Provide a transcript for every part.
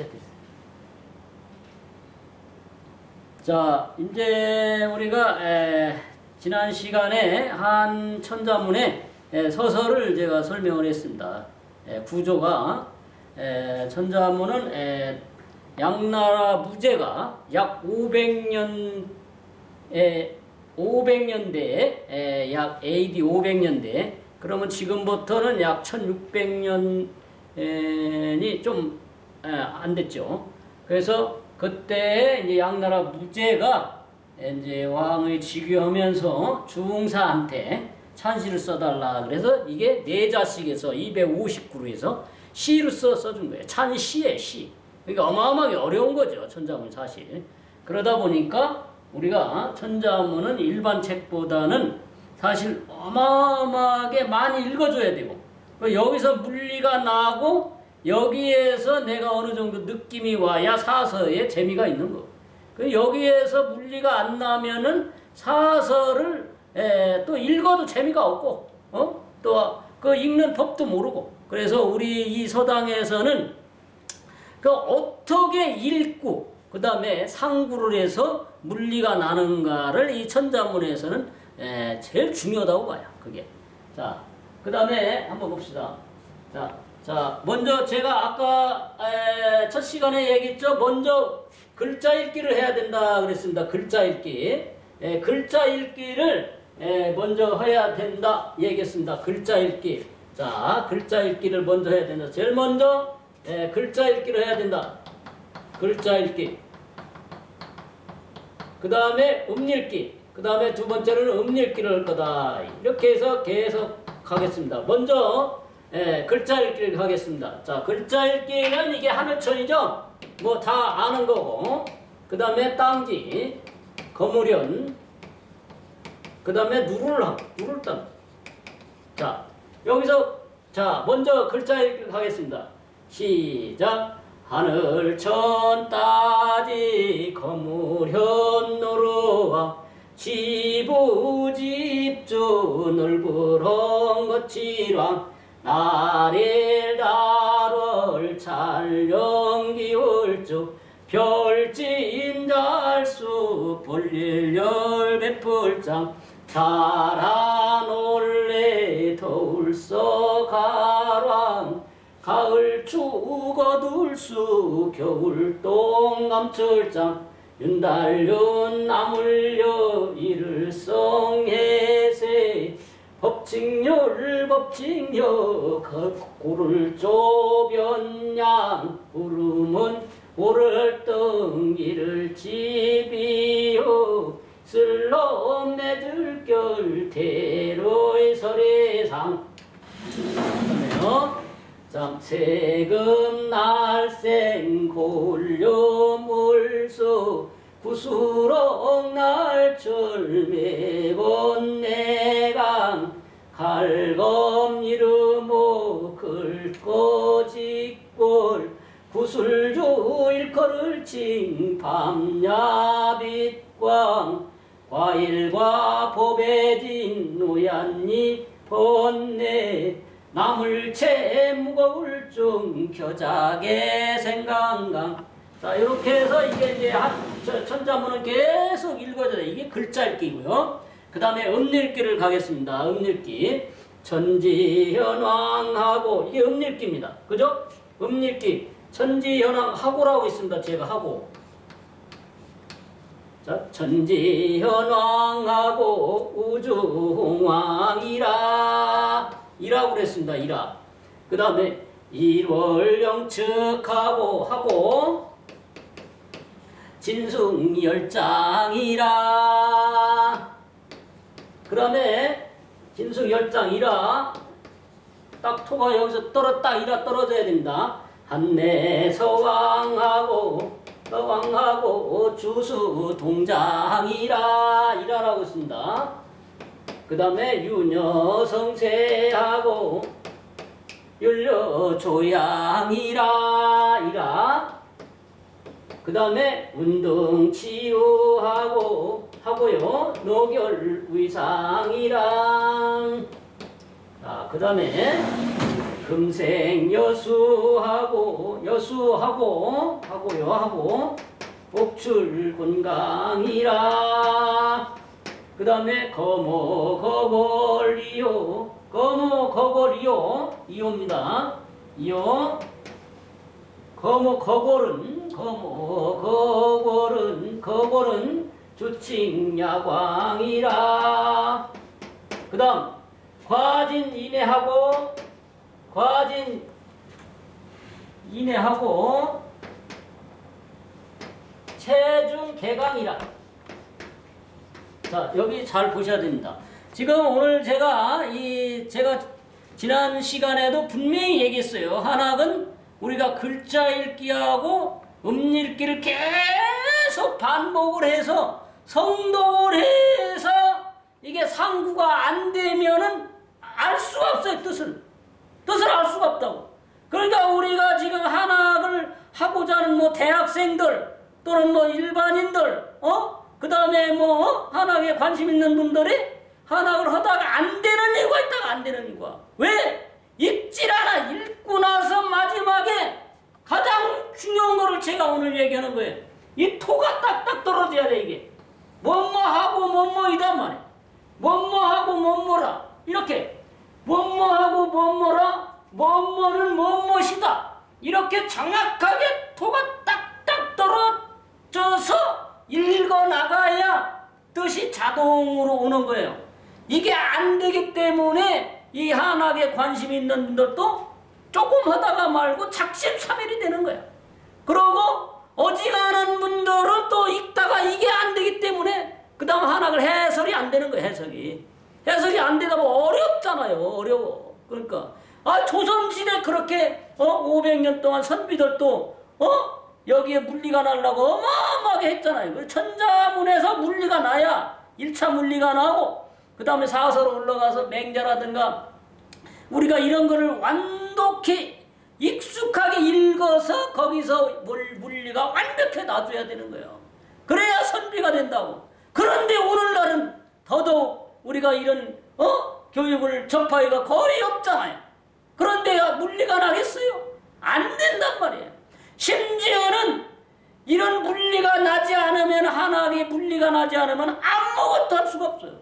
시작했어요. 자, 이제 우리가 에, 지난 시간에 한 천자문의 에, 서설을 제가 설명을 했습니다. 에, 구조가 에, 천자문은 에, 양나라 무제가 약 500년 에 500년대에 약 AD 500년대 그러면 지금부터는 약 1600년이 좀 안 됐죠. 그래서 그때 이제 양나라 무제가 이제 왕을 즉위하면서 중사한테 찬시를 써달라 그래서 이게 네 자씩에서 259루에서 시를 써 써준 거예요. 찬시에 시. 그러니까 어마어마하게 어려운 거죠. 천자문 사실. 그러다 보니까 우리가 천자문은 일반 책보다는 사실 어마어마하게 많이 읽어줘야 되고 그 여기서 물리가 나고 여기에서 내가 어느 정도 느낌이 와야 사서에 재미가 있는 거. 그 여기에서 물리가 안 나면은 사서를 에, 또 읽어도 재미가 없고 어? 또 그 읽는 법도 모르고 그래서 우리 이 서당에서는 그 어떻게 읽고 그 다음에 상구를 해서 물리가 나는가를 이 천자문에서는 에, 제일 중요하다고 봐요. 그게. 자, 그 다음에 한번 봅시다. 자, 자, 먼저 제가 아까 에, 첫 시간에 얘기했죠. 먼저 글자 읽기를 해야 된다 그랬습니다. 글자 읽기. 에, 글자 읽기를 에, 먼저 해야 된다 얘기했습니다. 글자 읽기. 자, 글자 읽기를 먼저 해야 된다. 제일 먼저 에, 글자 읽기를 해야 된다. 글자 읽기. 그 다음에 음읽기. 그 다음에 두 번째로는 음읽기를 할 거다. 이렇게 해서 계속 가겠습니다. 먼저 예, 글자 읽기를 하겠습니다. 자, 글자 읽기는 이게 하늘천이죠? 뭐 다 아는 거고. 그 다음에 땅지, 거무련, 그 다음에 누를함, 누를땅. 자, 여기서 자, 먼저 글자 읽기 하겠습니다. 시작. 하늘천 따지 거무현 노루와 지부집주 넓으렁 거칠왕 나릴 달월 찰령 기울쭉 별진 잘수 볼일 열배풀장 자라놀래 더울서 가랑 가을 추거둘수 겨울 똥감철장 윤달윤 나물려 이를 성해세 법칙열 법칙여 고를 쪼변양 구름은 오를 덩이를 집이요. 슬러 맺을 결 대로의. 자, 세금 날생 골려 물수 구수록 날철 매번 내강 갈검 이름오 긁고 짓골 구슬조 일거를 칭 밤야 빛광 과일과 보배진 노얀잎 번내 나물채 무거울 중 겨자게 생강강. 자 이렇게 해서 이게 이제 한 저- 천자문은 계속 읽어져요 이게 글자 읽기고요 그 다음에 음읽기를 가겠습니다. 음읽기 천지현왕하고 이게 음읽기입니다. 그죠? 음읽기 천지현왕하고라고 있습니다. 제가 하고. 자, 천지현왕하고 우주홍왕이라. 이라고 그랬습니다. 이라. 그 다음에 일월영측하고 하고 진승열장이라 그 다음에 진승열장이라 딱 토가 여기서 떨어딱 이라 떨어져야 됩니다. 한내 서왕하고 서왕하고 주수 동장이라 이라라고 씁니다. 그 다음에 유녀성세하고 율려조양이라 이라 그 다음에 운동 치유하고 하고요. 노결의상이랑. 자그 다음에 금생 여수하고 여수하고 하고요 하고. 복출 건강이라. 그 다음에 거모 거골이요. 거모 거골이요. 이요입니다. 이요 거모 거골은 거모 거골은 거골은 주칭야광이라. 그 다음 과진 인해하고 과진 인해하고 체중 개강이라. 자 여기 잘 보셔야 됩니다. 지금 오늘 제가 이 제가 지난 시간에도 분명히 얘기했어요. 한학은 우리가 글자 읽기하고 음 읽기를 계속 반복을 해서 성독을 해서 이게 상구가 안 되면은 알 수가 없어요 뜻을 뜻을 알 수가 없다고 그러니까 우리가 지금 한학을 하고자 하는 뭐 대학생들 또는 뭐 일반인들 어? 그 다음에 뭐 어? 한학에 관심 있는 분들이 한학을 하다가 안 되는 이유가 있다가 안 되는 이유가 왜? 읽질 않아 읽고 나서 마지막에 가장 중요한 오늘 얘기하는 거예요. 이 토가 딱딱 떨어져야 돼 이게. 뭐뭐하고 뭐뭐이단 말이야. 뭐뭐하고 뭐뭐라. 이렇게. 뭐뭐하고 뭐뭐라. 뭐뭐는 뭐뭐시다. 이렇게 정확하게 토가 딱딱 떨어져서 읽어 나가야 뜻이 자동으로 오는 거예요. 이게 안 되기 때문에 이 한학에 관심 있는 분들도 조금 하다가 말고 작심삼일이 되는 거야. 그러고 어지간한 분들은 또 읽다가 이게 안 되기 때문에 그 다음 한학을 해설이 안 되는 거야 해석이. 해석이 안 되다 보면 어렵잖아요. 어려워. 그러니까 아 조선시대 그렇게 어 500년 동안 선비들도 어 여기에 물리가 나려고 어마어마하게 했잖아요. 그 천자문에서 물리가 나야 1차 물리가 나고 그 다음에 사서로 올라가서 맹자라든가 우리가 이런 거를 완독히 익숙하게 읽어서 거기서 물, 물리가 완벽히 놔줘야 되는 거예요. 그래야 선비가 된다고. 그런데 오늘날은 더더욱 우리가 이런 어 교육을 접하기가 거의 없잖아요. 그런데 물리가 나겠어요? 안 된단 말이에요. 심지어는 이런 물리가 나지 않으면 한학의 물리가 나지 않으면 아무것도 할 수가 없어요.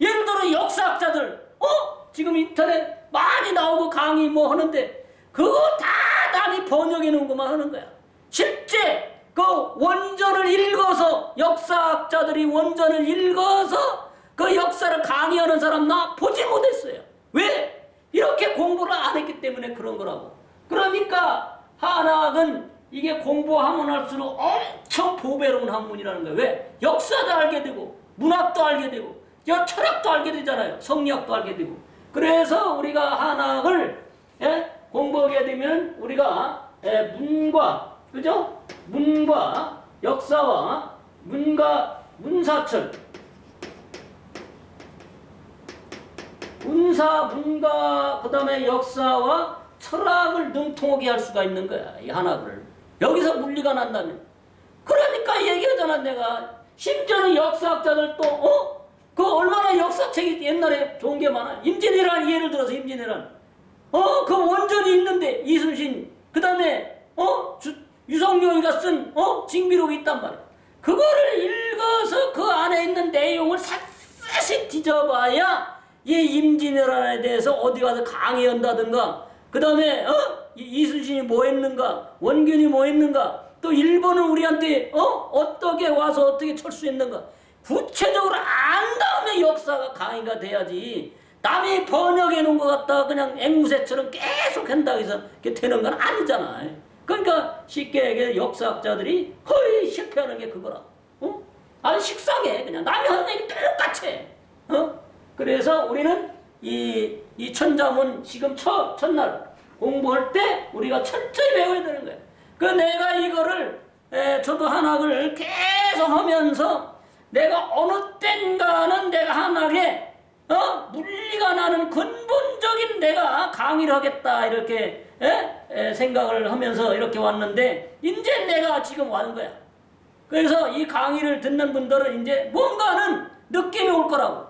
예를 들어 역사학자들 어 지금 인터넷 많이 나오고 강의 뭐 하는데 그거 다 남이 번역해 놓은 것만 하는 거야. 실제 그 원전을 읽어서 역사학자들이 원전을 읽어서 그 역사를 강의하는 사람 나 보지 못했어요. 왜? 이렇게 공부를 안 했기 때문에 그런 거라고. 그러니까 한학은 이게 공부하면 할수록 엄청 보배로운 학문이라는 거예요. 왜? 역사도 알게 되고 문학도 알게 되고 여 철학도 알게 되잖아요. 성리학도 알게 되고. 그래서 우리가 한학을 예? 공부하게 되면 우리가 예, 문과 그죠? 문과 역사와 문과 문사철. 문사 문과 그다음에 역사와 철학을 능통하게 할 수가 있는 거야 이 한학을 여기서 물리가 난다면. 그러니까 얘기하잖아 내가. 심지어는 역사학자들도 어? 그 얼마나 역사책이 옛날에 좋은 게 많아. 임진왜란 예를 들어서 임진왜란 어? 그 원전이 있는데 이순신 그 다음에 어? 주, 유성룡이가 쓴 어? 징비록이 있단 말이야. 그거를 읽어서 그 안에 있는 내용을 샅샅이 뒤져봐야 이 임진왜란에 대해서 어디 가서 강의한다든가 그 다음에 어? 이- 이순신이 뭐 했는가 원균이 뭐 했는가 또 일본은 우리한테 어? 어떻게 와서 어떻게 철수했는가. 구체적으로 안 다음에 역사가 강의가 돼야지 남이 번역해 놓은 것 같다 그냥 앵무새처럼 계속 한다고 해서 되는 건 아니잖아 그러니까 쉽게 얘기해 역사학자들이 거의 실패하는 게 그거라 어? 아주 식상해 그냥 남이 하는 얘기 똑같이 해. 어? 그래서 우리는 이, 이 천자문 지금 첫, 첫날 공부할 때 우리가 철저히 배워야 되는 거예요. 그 내가 이거를 에, 저도 한학을 계속 하면서 내가 어느 땐가는 내가 한학에 어? 물리가 나는 근본적인 내가 강의를 하겠다 이렇게 에? 에, 생각을 하면서 이렇게 왔는데 이제 내가 지금 왔는 거야. 그래서 이 강의를 듣는 분들은 이제 뭔가는 느낌이 올 거라고.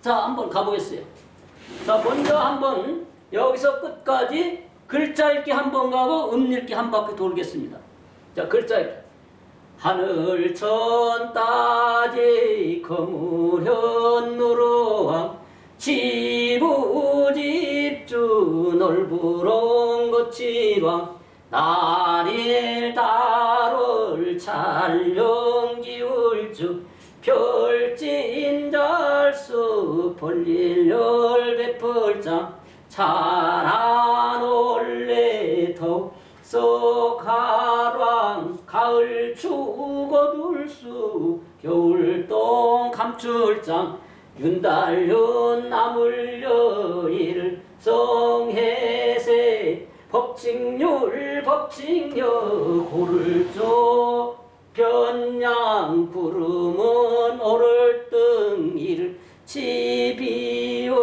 자, 한번 가보겠어요. 자, 먼저 한번 여기서 끝까지 글자 읽기 한 번 가고 음 읽기 한 바퀴 돌겠습니다. 자, 글자 읽기. 하늘 천 따지 거무현 누르왕 지부집주 넓으롱 거치왕 나릴 달을 찰령 기울주 별진잘수 벌릴 열배펄장 찬한 올레 덕석하랑 가을 추거둘수 겨울동 감출장 윤달윤 나물여일 성해세 법칙률 법칙여 고를조 변양 부름은 오를 등일 지비요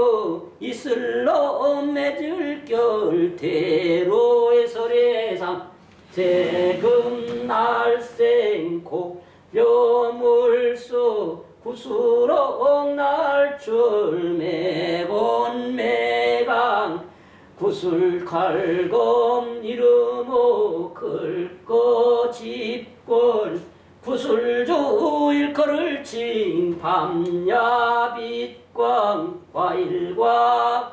이슬러 맺을 결 대로의 설해상 세금 날생 고려물소 구수록 날줄 매곤 매강. 구슬 칼검 이름오 클거 집골. 구슬조 일거를 칭 밤야 빛광 과일과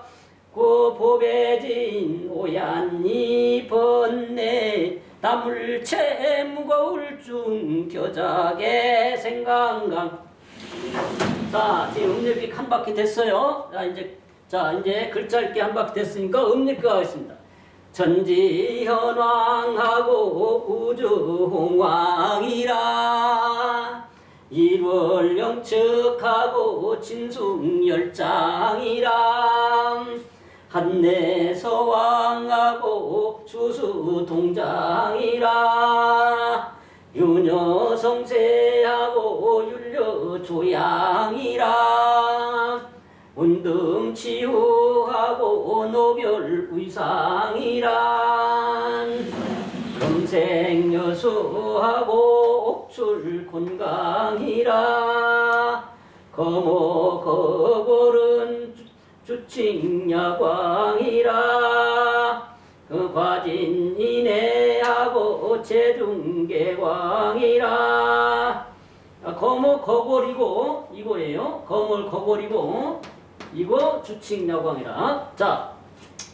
고보배진 오얀이 번내 나물 채 무거울 중 겨자게 생강강 자, 지금 음력이 한 바퀴 됐어요. 자, 이제 자, 이제 글자 읽기 한 바퀴 됐으니까 음력기 하겠습니다. 전지현왕하고 우주홍왕이라 일월영측하고 진숭열장이라 한내서 왕하고 주수동장이라. 유녀성세하고 율려조양이라. 운등치유하고 노별의상이란 금생여수하고 옥출곤강이라. 거모거골은 주칭야광이라 그 과진이네하고 제중계광이라 아, 거모 거골이고 이거예요. 거몰 거골이고 이거 주칭야광이라. 자,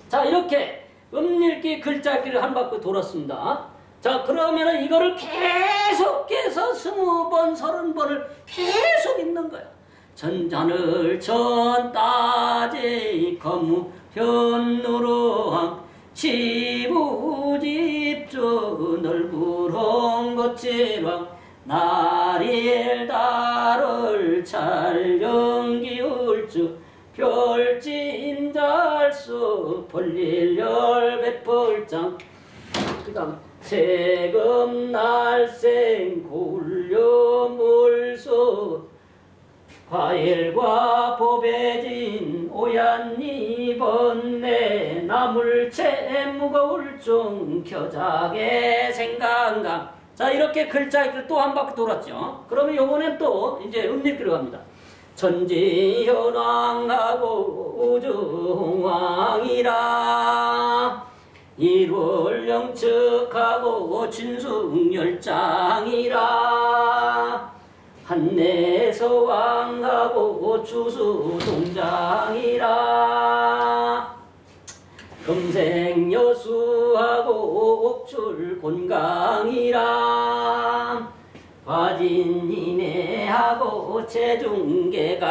자 이렇게 음읽기 글자기를 한 바퀴 돌았습니다. 자 그러면은 이거를 계속해서 스무 번, 서른 번을 계속 읽는 거야. 전자늘 전 따지 거무 현누르왕 지부집주 넓으롱 거칠왕 나릴 달을 찰령기울주. 별진잘수 벌릴 열배펄장. 그 다음 세금 날생 고울려물소 과일과 보배진 오얀니 번내 나물채 무거울 중 겨자게 생강강 자 이렇게 글자 읽기를 또 한 바퀴 돌았죠. 그러면 요번엔 또 이제 음읽기로 갑니다. 천지현왕하고 우주홍왕이라. 일월 영측하고 진숭열장이라 한내서 왕하고 주수 동장이라. 금생 여수하고 옥출 곤강이라. 과진이네하고 제중계강이라.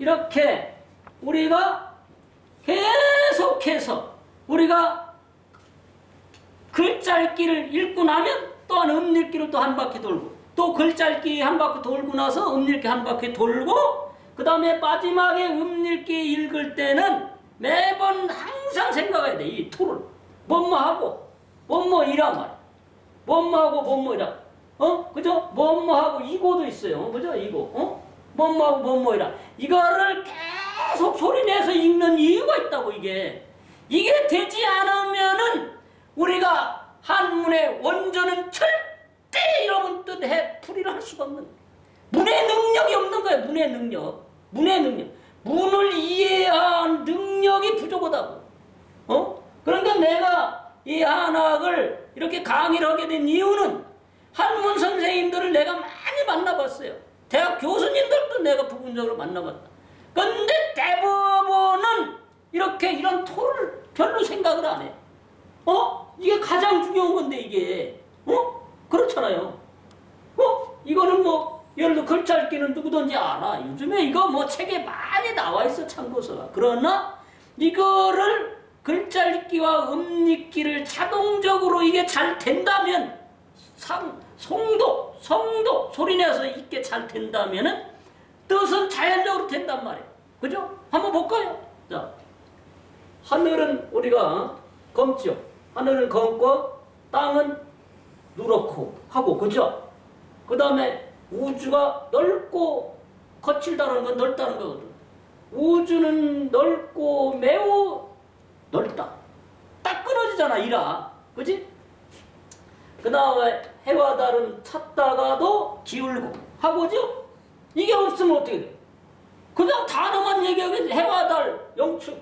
이렇게 우리가 계속해서 우리가 글자 읽기를 읽고 나면 또한 음 읽기를 또 한 바퀴 돌고 또 글자 읽기 한 바퀴 돌고 나서 음 읽기 한 바퀴 돌고 그 다음에 마지막에 음 읽기 읽을 때는 매번 항상 생각해야 돼 이 툴을 뭐뭐 하고 뭐뭐이라 말이야. 뭐뭐 하고 뭐뭐 이라. 어? 그죠? 뭐뭐 하고 이거도 있어요. 그죠? 이거 어? 뭐뭐 하고 뭐뭐 이라. 이거를 계속 소리내서 읽는 이유가 있다고 이게. 이게 되지 않으면은 우리가 한문의 원전 은 절대 이러면 뜻해 풀이를 할 수가 없는. 문의 능력이 없는 거야 문의 능력 문의 능력 문을 이해한 능력이 부족하다고. 어? 그러니까 내가 이 한학을 이렇게 강의를 하게 된 이유는 한문 선생님들을 내가 많이 만나봤어요. 대학 교수님들도 내가 부분적으로 만나봤다. 근데 대부분은 이렇게 이런 토를 별로 생각을 안 해. 어? 이게 가장 중요한 건데 이게. 어? 그렇잖아요. 어? 이거는 뭐 예를 들어 읽기는 누구든지 알아. 요즘에 이거 뭐 책에 많이 나와 있어 참고서가. 그러나 이거를 글자 읽기와 음 읽기를 자동적으로 이게 잘 된다면 상, 송도, 성도 소리내서 읽게 잘 된다면은 뜻은 자연적으로 된단 말이에요. 그죠? 한번 볼까요? 자, 하늘은 우리가 검죠. 하늘은 검고 땅은 누렇고 하고 그죠? 그 다음에 우주가 넓고 거칠다는 건 넓다는 거거든. 우주는 넓고 매우 넓다. 딱 끊어지잖아 이라. 그지? 그 다음에 해와 달은 찾다가도 기울고 하고죠? 이게 없으면 어떻게 돼? 그냥 단어만 얘기하면 해와 달 영축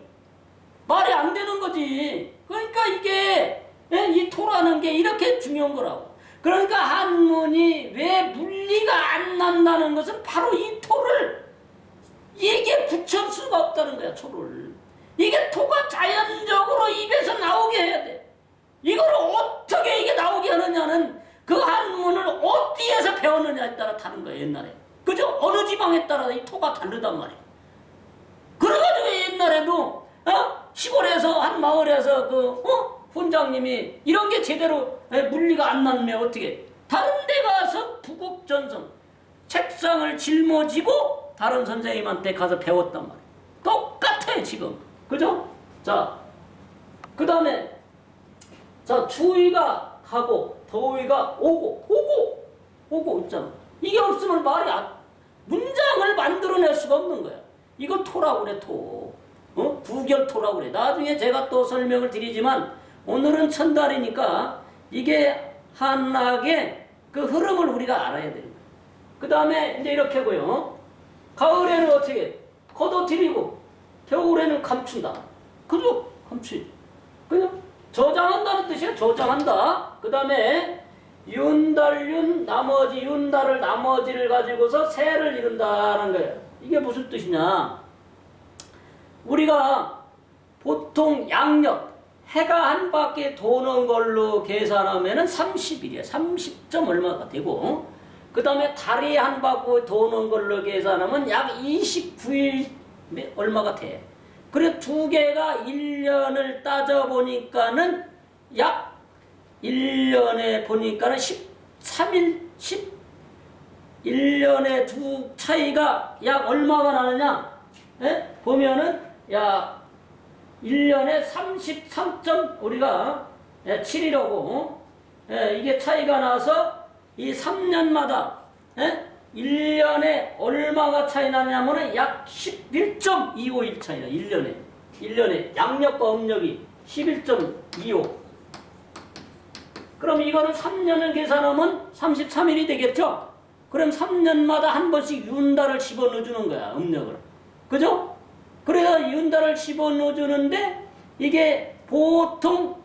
말이 안 되는 거지. 그러니까 이게 예? 이 토라는 게 이렇게 중요한 거라고. 그러니까 한문이 왜 물리가 안 난다는 것은 바로 이 토를 이게 붙일 수가 없다는 거야 토를. 이게 토가 자연적으로 입에서 나오게 해야 돼. 이걸 어떻게 이게 나오게 하느냐는 그 한문을 어디에서 배웠느냐에 따라 다른 거야 옛날에. 그죠? 어느 지방에 따라 이 토가 다르단 말이야. 그래가지고 옛날에도 어? 시골에서 한 마을에서 그 어? 훈장님이 이런 게 제대로 에, 물리가 안 나면 어떻게 다른 데 가서 부국전성 책상을 짊어지고 다른 선생님한테 가서 배웠단 말이야. 똑같아 지금. 그죠? 자, 그 다음에 자 추위가 가고 더위가 오고 오고 오고 있잖아. 이게 없으면 말이 안, 문장을 만들어낼 수가 없는 거야. 이걸 토라고 그래 토. 어? 부결토라고 그래. 나중에 제가 또 설명을 드리지만 오늘은 천달이니까 이게 한학의 그 흐름을 우리가 알아야 거야. 그 다음에 이제 이렇게 하고요. 가을에는 어떻게 걷어들이고 겨울에는 감춘다. 그죠? 감추. 그냥 저장한다는 뜻이야. 저장한다. 그 다음에 윤달윤 나머지 윤달을 나머지를 가지고서 새를 이룬다는 거예요. 이게 무슨 뜻이냐? 우리가 보통 양력 해가 한 바퀴 도는 걸로 계산하면 은 30일이야. 30점 얼마가 되고 그 다음에 달이 한 바퀴 도는 걸로 계산하면 약 29일 얼마가 돼. 그래 두 개가 1년을 따져 보니까는 약 1년에 보니까는 13일 10 1년에 두 차이가 약 얼마가 나느냐? 예? 보면은 야 1년에 33점 우리가 예, 7이라고 예, 이게 차이가 나서 이 3년마다 예? 1년에 얼마가 차이 나냐면은 약11.251 차이나 1년에 1년에 양력과 음력이 11.25 그럼 이거는 3년을 계산하면 33일이 되겠죠? 그럼 3년마다 한 번씩 윤달을 집어넣어 주는 거야 음력을 그죠? 그래서 윤달을 집어넣어 주는데 이게 보통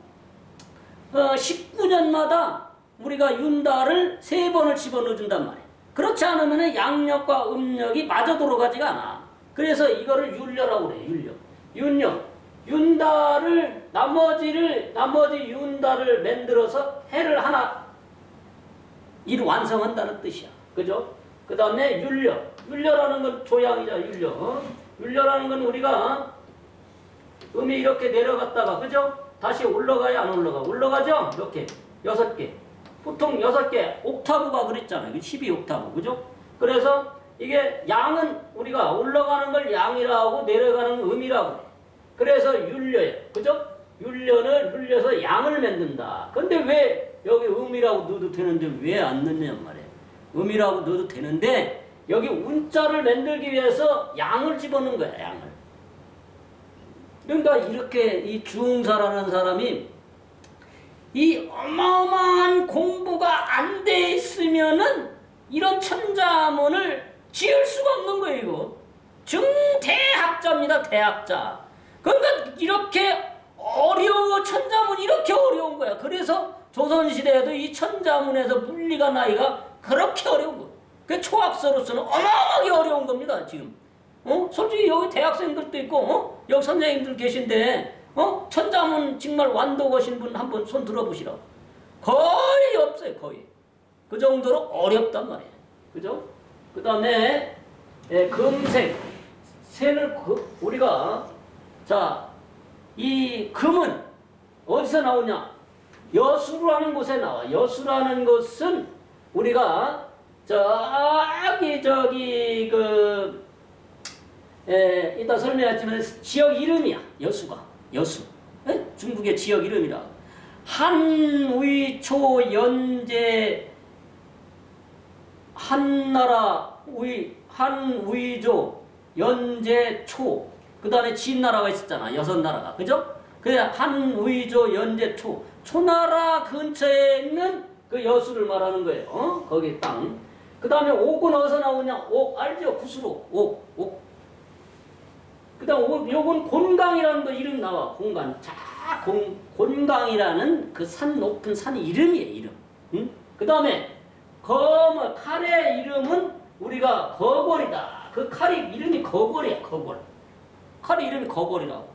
어, 19년마다 우리가 윤달을 세 번을 집어넣어 준단 말이에요. 그렇지 않으면 양력과 음력이 마저 돌아가지가 않아. 그래서 이거를 율려라고 그래, 율려. 윤력. 윤달을, 나머지를, 나머지 윤달을 만들어서 해를 하나, 일 완성한다는 뜻이야. 그죠? 그 다음에 율려. 율려라는 건 조양이자 율려. 어? 율려라는 건 우리가 음이 이렇게 내려갔다가, 그죠? 다시 올라가야 안 올라가? 올라가죠? 이렇게. 여섯 개. 보통 여섯 개. 옥타브가 그랬잖아요. 12옥타브. 그죠? 그래서 이게 양은 우리가 올라가는 걸 양이라고 내려가는 걸 음이라고 해. 그래서 율려예요. 그죠? 율려는 율려서 양을 만든다. 근데 왜 여기 음이라고 넣어도 되는데 왜 안 넣느냐 말이에요. 음이라고 넣어도 되는데 여기 운자를 만들기 위해서 양을 집어넣은 거야, 양을. 그러니까 이렇게 이 중사라는 사람이 이 어마어마한 공부가 안 돼 있으면은 이런 천자문을 지을 수가 없는 거예요, 이거. 중대학자입니다. 대학자. 그러니까 이렇게 어려워 천자문 이렇게 어려운 거야. 그래서 조선시대에도 이 천자문에서 물리가 나이가 그렇게 어려운 거야. 그 초학서로서는 어마어마하게 어려운 겁니다. 지금. 어? 솔직히 여기 대학생들도 있고 어? 여기 선생님들 계신데 어? 천자문 정말 완독하신 분 한번 손 들어보시라. 거의 없어요. 거의. 그 정도로 어렵단 말이에요. 그죠? 그 다음에 예, 금색 새를 그, 우리가 자 이 금은 어디서 나오냐? 여수라는 곳에 나와. 여수라는 것은 우리가 저기 저기 그 에, 이따 설명했지만 지역 이름이야. 여수가 여수. 에? 중국의 지역 이름이라. 한위초 연제 한나라 위 한위조 연제초 그 다음에 진나라가 있었잖아 여섯 나라가 그죠? 그 한위조 연제초 초나라 근처에 있는 그 여수를 말하는 거예요 어? 거기 땅 그 다음에 옥은 어디서 나오냐 옥 알죠? 구수로 옥 옥 그 다음 옥 요건 곤강이라는 거 이름 나와 곤강 자 곤, 곤강이라는 그 산 높은 산 이름이에요 이름 응? 그 다음에 검 칼의 이름은 우리가 거골이다. 그 칼이 이름이 거골이야, 거골. 칼의 이름이 거골이라고.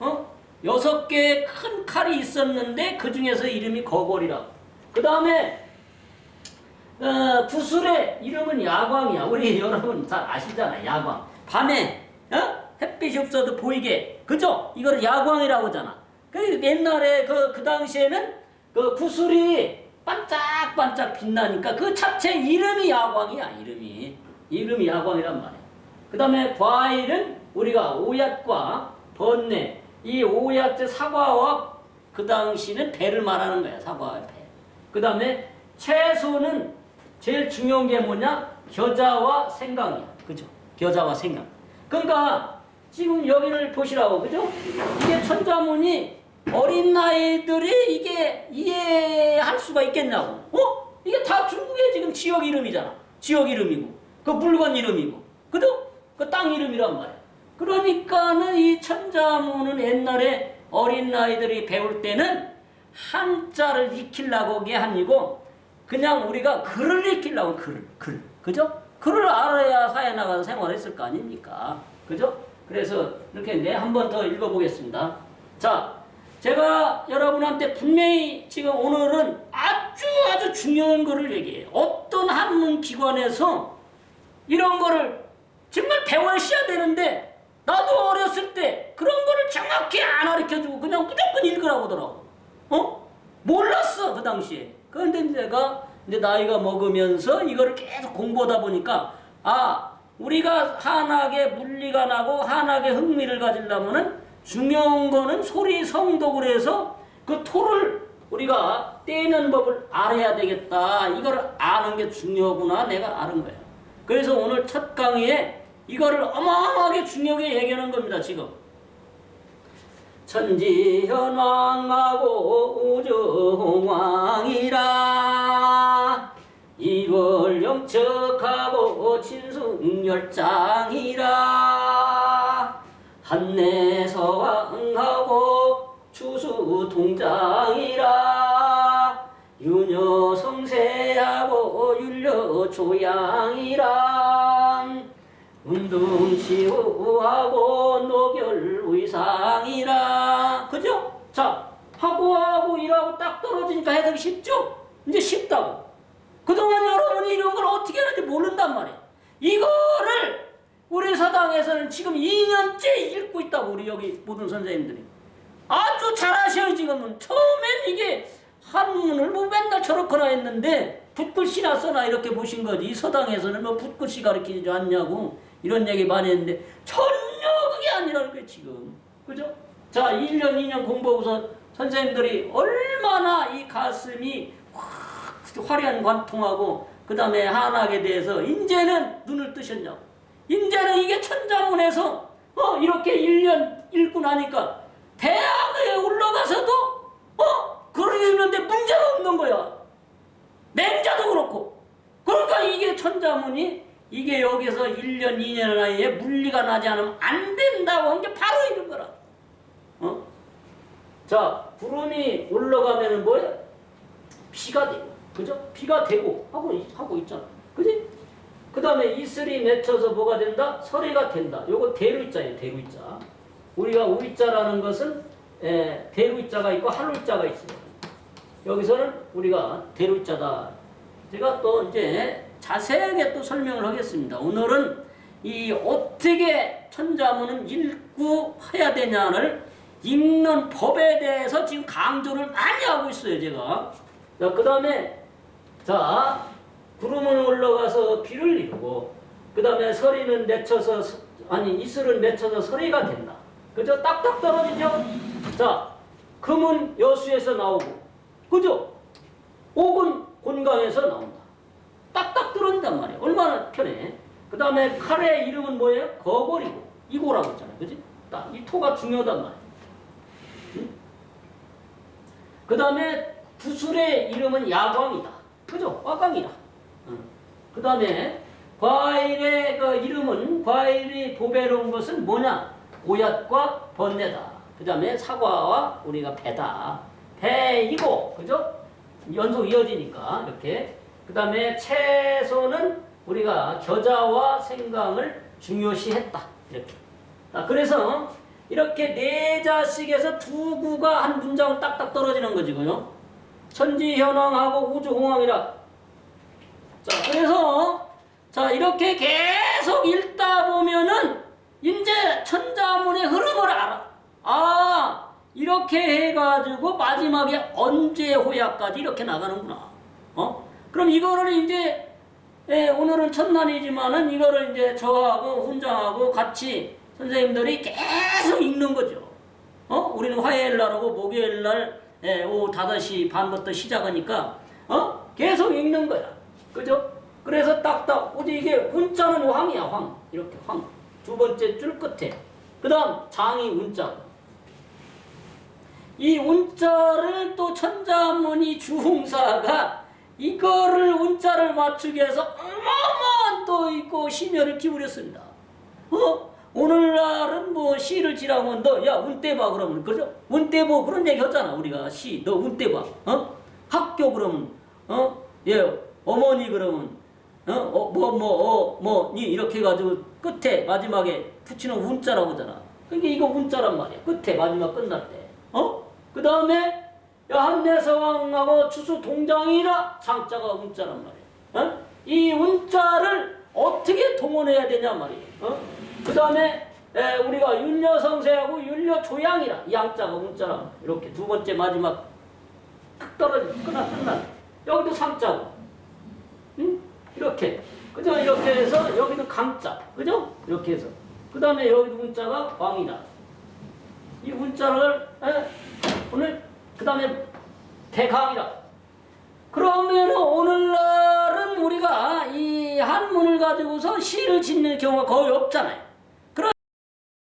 어? 여섯 개의 큰 칼이 있었는데 그 중에서 이름이 거골이라고. 그 다음에 어, 구슬의 이름은 야광이야. 우리 여러분 잘 아시잖아, 야광. 밤에 어? 햇빛이 없어도 보이게, 그죠? 이거를 야광이라고 하잖아. 그 옛날에 그, 그 당시에는 그 구슬이 반짝반짝 빛나니까 그 자체 이름이 야광이야 이름이 이름이 야광이란 말이야 그 다음에 과일은 우리가 오얏과 번뇌 이 오얏제 사과와 그 당시는 배를 말하는 거야 사과와 배 그 다음에 채소는 제일 중요한 게 뭐냐 겨자와 생강이야 그죠 겨자와 생강 그러니까 지금 여기를 보시라고 그죠 이게 천자문이 어린 나이들이 이게 이해할 수가 있겠냐고. 어? 이게 다 중국의 지금 지역 이름이잖아. 지역 이름이고, 그 물건 이름이고, 그죠? 그 땅 이름이란 말이야. 그러니까는 이 천자문은 옛날에 어린 나이들이 배울 때는 한자를 익히려고 게 아니고 그냥 우리가 글을 익히려고 글을, 글. 그죠? 글을 알아야 사회 나가서 생활했을 거 아닙니까? 그죠? 그래서 이렇게 네, 한번 더 읽어보겠습니다. 자, 제가 여러분한테 분명히 지금 오늘은 아주 아주 중요한 거를 얘기해요. 어떤 한문 기관에서 이런 거를 정말 배워야 되는데 나도 어렸을 때 그런 거를 정확히 안 가르쳐주고 그냥 무조건 읽으라고 하더라고. 어? 몰랐어 그 당시에. 그런데 내가 이제 나이가 먹으면서 이거를 계속 공부하다 보니까 아 우리가 한학에 물리가 나고 한학에 흥미를 가지려면은 중요한 거는 소리 성독을 해서 그 토를 우리가 떼는 법을 알아야 되겠다. 이걸 아는 게 중요하구나. 내가 아는 거예요. 그래서 오늘 첫 강의에 이거를 어마어마하게 중요하게 얘기하는 겁니다. 지금. 천지현왕하고 우정왕이라. 이월 영척하고 진승열장이라. 한내서왕하고 추수통장이라. 유녀성세하고 율려조양이라 운동시우하고 노결의상이라. 그죠? 자 하고하고 일하고 딱 떨어지니까 해석이 쉽죠? 이제 쉽다고. 그동안 여러분이 이런 걸 어떻게 하는지 모른단 말이야 이거를 우리 사당에서는 지금 2년째 읽고 있다고 우리 여기 모든 선생님들이. 아주 잘하셔요 지금은. 처음엔 이게 한문을 뭐 맨날 저렇거나 했는데 붓글씨나 써나 이렇게 보신 거지. 이 서당에서는 뭐 붓글씨 가르치지 않냐고 이런 얘기 많이 했는데 전혀 그게 아니라는 거예요 지금. 그죠? 자 1년 2년 공부하고서 선생님들이 얼마나 이 가슴이 확 화려한 관통하고 그 다음에 한학에 대해서 이제는 눈을 뜨셨냐고. 이제는 이게 천자문에서 어 이렇게 1년 읽고 나니까 대학에 올라가서도 어 글을 읽는데 문제가 없는 거야. 맹자도 그렇고. 그러니까 이게 천자문이 이게 여기서 1년, 2년 사이에 물리가 나지 않으면 안 된다고 한 게 바로 이런 거라. 어? 자, 구름이 올라가면은 뭐야? 비가 되고, 그죠? 비가 되고 하고, 있- 하고 있잖아. 그지? 그 다음에 이슬이 맺혀서 뭐가 된다? 설이가 된다. 요거 대루자예요, 대루자. 우리가 우리자라는 것은 에, 대루자가 있고 한루자가 있어요. 여기서는 우리가 대루자다. 제가 또 이제 자세하게 또 설명을 하겠습니다. 오늘은 이 어떻게 천자문은 읽고 해야 되냐를 읽는 법에 대해서 지금 강조를 많이 하고 있어요, 제가. 자, 그 다음에, 자, 구름은 올라가서 비를 이루고, 그 다음에 서리는 맺혀서, 서- 아니, 이슬은 맺혀서 서리가 된다. 그죠? 딱딱 떨어지죠? 자, 금은 여수에서 나오고, 그죠? 옥은 곤강에서 나온다. 딱딱 떨어진단 말이야. 얼마나 편해. 그 다음에 칼의 이름은 뭐예요? 거거리고. 이고라고 했잖아요. 그지? 딱, 이 토가 중요하단 말이야. 그 다음에 구술의 이름은 야광이다. 그죠? 화광이다. 그 다음에 과일의 그 이름은 과일이 보배로운 것은 뭐냐? 오얏과 번뇌다. 그 다음에 사과와 우리가 배다. 배이고, 그죠? 연속 이어지니까 이렇게. 그 다음에 채소는 우리가 겨자와 생강을 중요시했다. 이렇게. 아, 그래서 이렇게 네 자씩에서 두 구가 한 문장을 딱딱 떨어지는 거지고요. 천지현황하고 우주홍황이라. 자, 그래서 자 이렇게 계속 읽다 보면은 이제 천자문의 흐름을 알아. 아 이렇게 해가지고 마지막에 언제 호야까지 이렇게 나가는구나. 어? 그럼 이거를 이제 예, 오늘은 첫날이지만은 이거를 이제 저하고 훈장하고 같이 선생님들이 계속 읽는 거죠. 어? 우리는 화요일 날하고 목요일 날 예, 오후 5시 반부터 시작하니까 어? 계속 읽는 거야. 그죠? 그래서 딱딱 어디 이게 운자는 황이야, 황. 이렇게 황. 두 번째 줄 끝에. 그다음 장이 운자. 이 운자를 또 천자문이 주홍사가 이거를 운자를 맞추기 위해서 어마어마한 또 있고 심혈을 기울였습니다. 어? 오늘날은 뭐 시를 지라면 너야 운대 봐 그러면 그죠? 운대 보 그런 얘기 하잖아 우리가 시 너 운대 봐 어? 학교 그러면 어? 예 어머니 그러면 어뭐뭐어뭐니 이렇게 해가지고 끝에 마지막에 붙이는 운자라고 하잖아 그러니까 이거 운자란 말이야 끝에 마지막 끝날 때 어? 그 다음에 야 한내서왕하고 추수 동장이라 장자가 운자란 말이야. 어? 이 운자를 어떻게 동원해야 되냐 말이야. 어? 그 다음에 우리가 윤여성세하고 윤여조양이라 양자가 문자라 이렇게 두 번째 마지막 탁 떨어지 끝나 끝나. 여기도 삼자고. 응? 이렇게. 그죠? 이렇게 해서 여기도 강자. 그죠? 이렇게 해서. 그 다음에 여기도 문자가 왕이다. 이 문자를 에, 오늘 그 다음에 대강이라 그러면 오늘날은 우리가 이 한문을 가지고서 시를 짓는 경우가 거의 없잖아요.